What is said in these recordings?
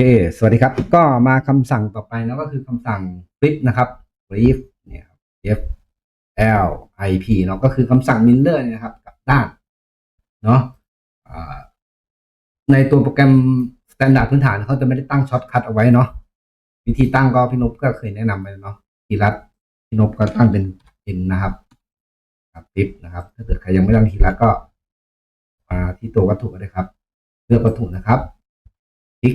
เคสวัสดีครับ ก็มาคำสั่งต่อไปแล้วก็คือคำสั่ง flip นะครับ flip เนี่ย f l i p เนาะก็คือคำสั่ง mirror เนี่ยนะครับกับด้านเนาะในตัวโปรแกรม standard พื้นฐานเขาจะไม่ได้ตั้งช็อตคัทเอาไว้เนาะวิธีตั้งก็พี่นพก็เคยแนะนำไปเนาะทีรัตพี่นพก็ตั้งเป็น n นะครับครับ flip นะครับ ถ้าเกิดใครยังไม่ตั้งทีรัตก็มาที่ตัววัตถุก็ได้ครับ เลือกวัตถุนะครับคลิก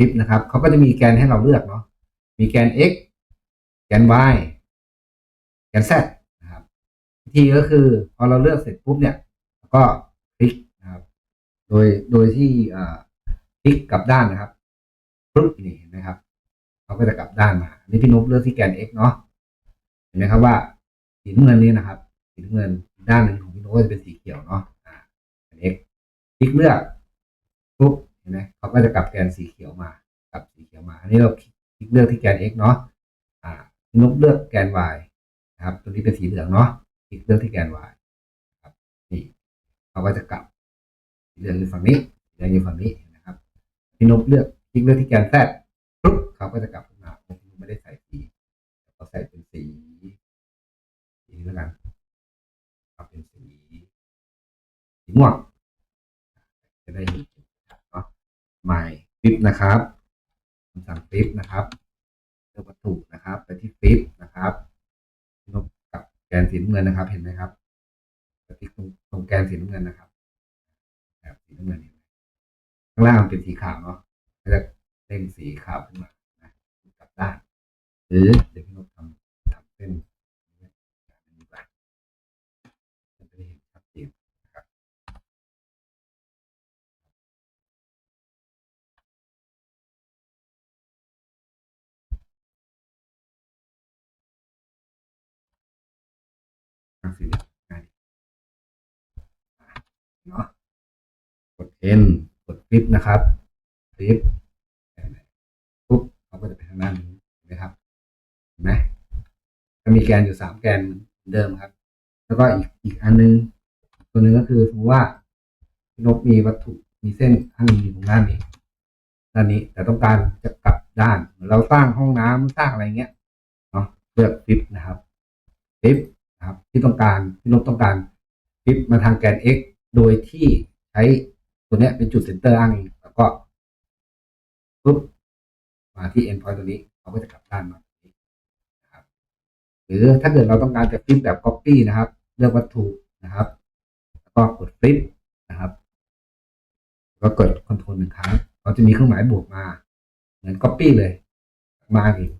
ลิปนะครับเขาก็จะมีแกนให้เราเลือกเนาะมีแกน x แกน y แกน z นะครับวิธีก็คือพอเราเลือกเสร็จปุ๊บเนี่ยก็คลิกนะครับ โดยโดยที่คลิกกลับด้านนะครับปุ๊บนี่เห็นไหมครับเขาก็จะกลับด้านมาอันนี้พี่นพเลือกที่แกน x เนาะเห็นไหมครับว่าสีน้ำเงินนี้นะครับสีน้ำเงินด้านหนึ่งของพี่นพก็จะเป็นสีเขียวเนาะแกน x คลิกเลือกปุ๊บ ไหมเขาก็จะกลับแกนสีเขียวมากลับสีเขียวมา อันนี้เราคลิกเลือกที่แกน x เนาะอ่านกเลือกแกน y นะครับ ตัวนี้เป็นสีเหลืองเนาะคลิกเลือกที่แกน y ครับนี่เขาก็จะกลับสีเหลืองอยู่ฝั่งนี้สีแดงอยู่ฝั่งนี้นะครับพี่นกเลือกคลิกเลือกที่แกน z ปุ๊บเขาก็จะกลับมาผมไม่ได้ใส่สีเขาใส่เป็นสีสีนี้แล้วกันเอาเป็นสีสีม่วงจะได้เห็น my ฟิปนะครับคำสั่งฟิปนะครับเลือกวัตถุนะครับ ไปที่ฟิปนะครับลบกับแกนสีน้ำเงินนะครับ เห็นไหมครับไปที่ตรงตรงแกนสีน้ำเงินนะครับแบบสีน้ำเงินเห็นไหมข้างล่างเป็นสีขาวเนาะก็จะเด้งสีขาวขึ้นมานะกลับด้านหรือเดี๋ยวพี่นกทำทำเส้น ทางสือเนาะกด N กดฟลิปนะครับฟลิปปุ๊บเขาก็จะไปทางด้านนี้นไหมครับเห็นไหมก็มีแกนอยู่สามแกนเดิมครับ แล้วก็อีกอีกอันนึง ตัวหนึ่งก็คือสมมติว่านกมีวัตถุมีเส้นข้างนึงอยู่ตรงด้านนี้ด้านนี้แต่ต้องการจะกลับด้านเหมือนเราสร้างห้องน้ำสร้างอะไรเงี้ยเนาะเลือกฟลิปนะครับฟลิป นะครับ ที่ต้องการที่นกต้องการคลิปมาทางแกน x โดยที่ใช้ตัวเนี้ยเป็นจุดเซนเตอร์อ้างอิงแล้วก็ปุ๊บมาที่ end point ตัวนี้เขาก็จะกลับด้านมานะครับ หรือถ้าเกิดเราต้องการจะฟลิปแบบ copy นะครับ เลือกวัตถุนะครับ แล้วก็กดฟลิปนะครับแล้วก็กด control หนึ่งครั้งเราจะมีเครื่องหมายบวกมา เหมือน copy เลย มาอีก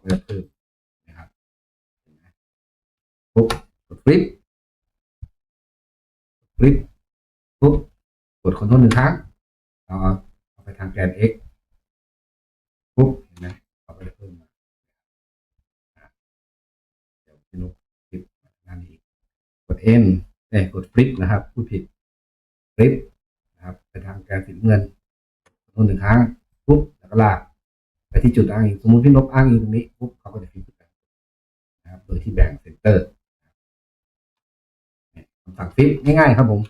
เพิ่มนะครับ ปุ๊บกดฟลิปฟลิปปุ๊บกดคอนโทรลหนึ่งครั้งเอาเอาไปทางแกน x ปุ๊บเห็นไหมเอาไปเพิ่มมาเดี๋ยวพี่นุกฟลิปงานอีกกด n เอ้ยกดฟลิปนะครับพูดผิดฟลิปนะครับไปทางแกนสีเงินคอนโทรลหนึ่งครั้งปุ๊บแล้วก็ลากไปที่จุดอ้างอิงสมมติพี่นกอ้างอิงตรงนี้ปุ๊บเขาก็จะฟลิปนะครับโดยที่แบ่งเซนเตอร์ สั่งฟิปง่ายๆครับผม